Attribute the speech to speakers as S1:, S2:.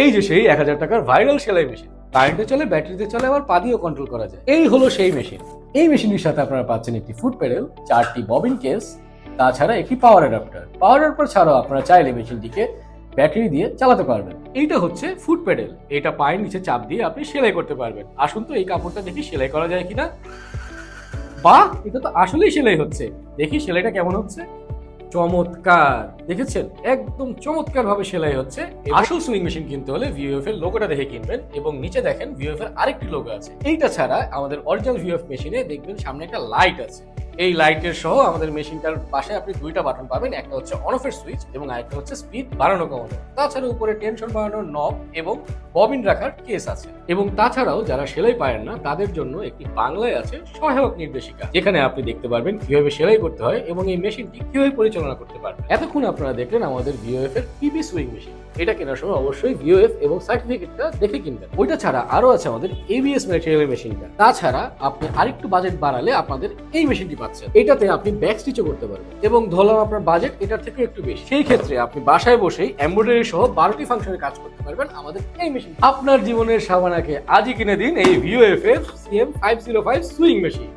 S1: এই যে সেই এক হাজার টাকার ভাইরাল সেলাই মেশিন কারেন্টে চলে ব্যাটারিতে চলে, আবার পা দিয়েও কন্ট্রোল করা যায়। এই হলো সেই মেশিন এই মেশিনটির সাথে আপনারা পাচ্ছেন একটি ফুট প্যাডেল চারটি ববিন কেস তাছাড়া একটি পাওয়ার অ্যাডাপ্টার পাওয়ার অ্যাডাপ্টার ছাড়াও আপনারা চাইলে মেশিনটিকে ব্যাটারি দিয়ে চালাতে পারবেন। এইটা হচ্ছে ফুট প্যাডেল এটা পায়ের নিচে চাপ দিয়ে আপনি সেলাই করতে পারবেন। আসুন তো এই কাপড়টা দেখি সেলাই করা যায় কিনা। বাহ, এটা তো আসলেই সেলাই হচ্ছে। দেখি সেলাইটা কেমন হচ্ছে। চমৎকার। দেখেছেন? একদম চমৎকার ভাবে সেলাই হচ্ছে। আসল সুইং মেশিন কিনতে হলে ভিওএফ এর লোগোটা দেখে কিনবেন এবং নিচে দেখেন ভিওএফ এর আরেকটি লোগো আছে। এইটা ছাড়া আমাদের অরিজিনাল ভিওএফ মেশিনে দেখবেন সামনে একটা লাইট আছে। এই লাইটের সহ আমাদের মেশিনটার পাশে আপনি দুইটা বাটন পাবেন। একটা হচ্ছে অন অফের সুইচ এবং আরেকটা হচ্ছে স্পিড বাড়ানো কমানো। তাছাড়া উপরে টেনশন বাড়ানোর নব এবং ববিন রাখার কেস আছে। এবং তাছাড়াও যারা সেলাই পারেন না, তাদের জন্য একটি বাংলায় আছে সহায়ক নির্দেশিকা। যেখানে আপনি দেখতে পারবেন কীভাবে সেলাই করতে হয় এবং এই মেশিনটি কীভাবে পরিচালনা করতে পারবেন। এতক্ষণ আপনারা দেখলেন আমাদের ভিওএফ এর পিবি সুইং মেশিন এটা কেনার সময় অবশ্যই ভিওএফ এবং সার্টিফিকেটটা দেখে কিনবেন। ওইটা ছাড়া আরও আছে আমাদের এবিএস ম্যাটেরিয়ালের মেশিনটা তাছাড়া আপনি আরেকটু বাজেট বাড়ালে আপনাদের এই মেশিনটি পাচ্ছেন। এটাতে আপনি ব্যাক স্টিচও করতে পারবেন এবং ধরলাম আপনার বাজেট এটার থেকে একটু বেশি। সেই ক্ষেত্রে আপনি বাসায় বসেই এমব্রয়ডারি সহ বারোটি ফাংশনের কাজ করতে পারবেন আমাদের এই মেশিন আপনার জীবনের সাবানাকে আজই কিনে দিন এই ভিওএফ এর CM five zero five sewing machine